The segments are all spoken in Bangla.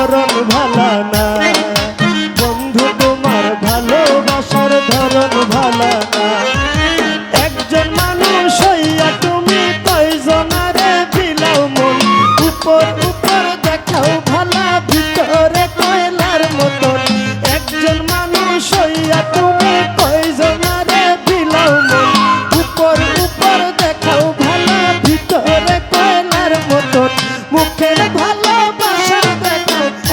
ধরন ভালা না। বন্ধু তোমার ভালোবাসার ধরন ভালা না। একজন মানুষ হইয়া তুমি কয়জনারে বিলাও মন? উপর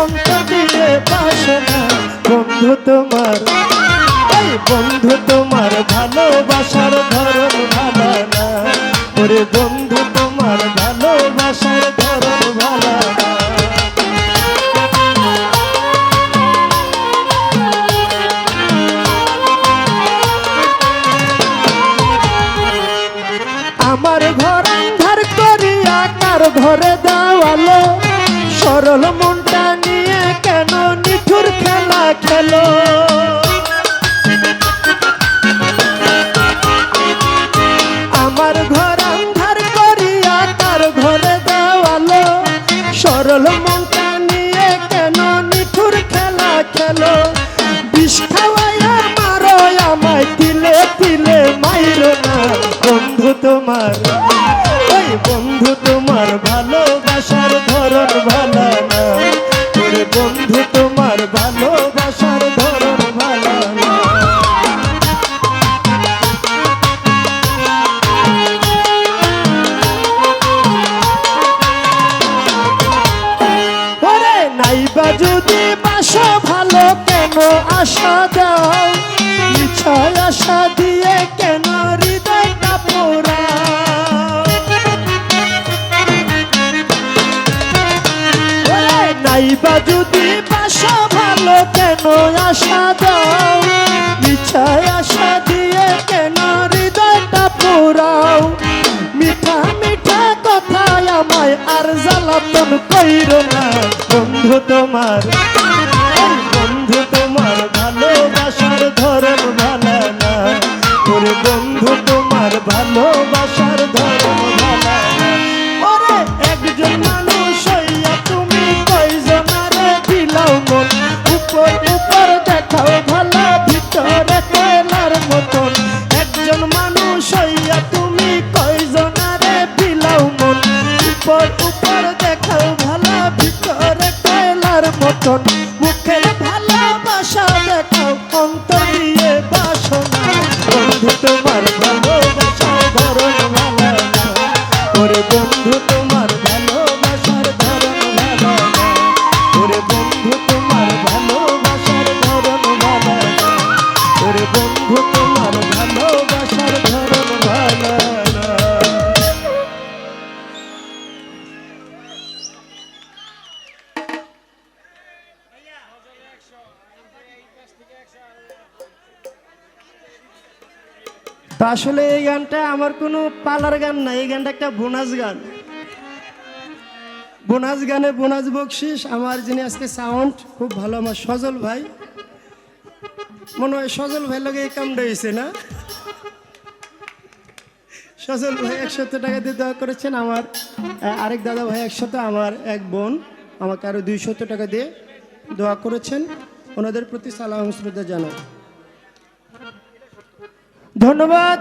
অন্ত দিয়ে বাসনা বন্ধু তোমার বন্ধু তোমার ভালোবাসার ধরন ভালো না। ওরে বন্ধু তোমার ভালোবাসার ধরন ভালো না। আমার ঘর আন্ধার করিয়া কার ঘরে দেওয়ালো সরল নিঠুর খেলো আমার ঘর আন্ধার করিয়া কার ঘরে দেওয়ালো। সরল মনটা নিয়ে কেন নিঠুর খেলা খেলো? বিষ খাওয়াইয়া মারো আমায় তিলে তিলে মাইরো না। বন্ধু তোমার, ওই বন্ধু তোমার। কেন আশা দাও ইচ্ছায় আশা দিয়ে কেন হৃদয়টা পোড়া নাইবা যদি বাসা ভালো, কেন আশা দাও? ইচ্ছায় আশা দিয়ে কেন হৃদয়টা পোড়াও? মিঠা মিঠা কথায় আমায় আর জ্বালাতন কইর না। বন্ধু তোমার উপর দেখাও ভালো ভিতরে কয়লার মতন। মুখের ভালোবাসা দেখাও অন্তর দিয়ে বাসনা। বন্ধু তোমার আসলে এই গানটা আমার কোনো পালার গান না, এই গানটা একটা বোনাস গান। বোনাস গানে বোনাস বকশিস, আমার যিনি আজকে সাউন্ড খুব ভালো আমার সজল ভাই। মনে হয় সজল ভাই লগে এই কামটা হয়েছে না? সজল ভাই একশত টাকা দিয়ে দেওয়া করেছেন, আমার আরেক দাদা ভাই একশত, আমার এক বোন, আমাকে আরও দুইশত টাকা দিয়ে দোয়া করেছেন। ওনাদের প্রতি সালাম শ্রদ্ধা জানাই। ধন্যবাদ।